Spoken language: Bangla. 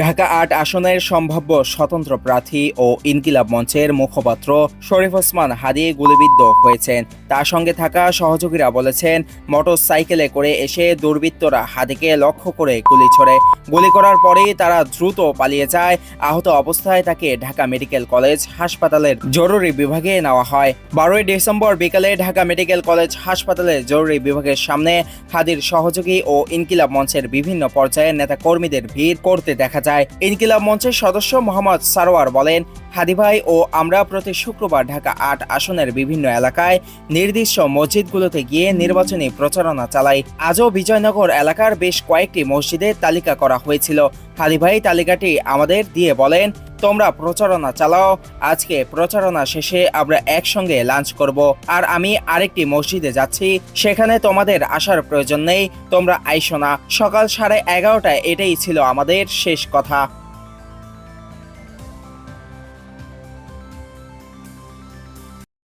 ঢাকা আট আসনের সম্ভাব্য স্বতন্ত্র প্রার্থী ও ইনকিলাব মঞ্চের মুখপাত্র শরীফ ওসমান হাদি গুলিবিদ্ধ হয়েছেন। তার সঙ্গে থাকা সহযোগীরা বলেছেন মোটর সাইকেলে করে এসে দুর্বৃত্তরা হাদিকে লক্ষ্য করে গুলি ছোড়ে। গুলি করার পরেই তারা দ্রুত পালিয়ে যায়। আহত অবস্থায় তাকে ঢাকা মেডিকেল কলেজ হাসপাতালের জরুরি বিভাগে নেওয়া হয়। বারোই ডিসেম্বর বিকালে ঢাকা মেডিকেল কলেজ হাসপাতালের জরুরি বিভাগের সামনে হাদির সহযোগী ও ইনকিলাব মঞ্চের বিভিন্ন পর্যায়ের নেতা কর্মীদের ভিড় করতে দেখা যায়। ইনকিলাব মঞ্চের সদস্য মোহাম্মদ সারোয়ার বলেন, হাদি ভাই ও আমরা প্রতি শুক্রবার ঢাকা আট আসনের বিভিন্ন এলাকায় নির্দিষ্ট মসজিদগুলোতে গিয়ে নির্বাচনী প্রচারণা চালাই। আজও বিজয়নগর এলাকার বেশ কয়েকটি মসজিদের তালিকা করা হয়েছিল। হাদি ভাই তালিকাটি আমাদের দিয়ে বলেন তোমরা প্রচারণা চালাও। আজকে প্রচারণা শেষে আমরা একসঙ্গে লাঞ্চ করব। আর আমি আরেকটি মসজিদে যাচ্ছি, সেখানে তোমাদের আসার প্রয়োজন নেই। তোমরা আইসো না। সকাল সাড়ে এগারোটায় এটাই ছিল আমাদের শেষ কথা।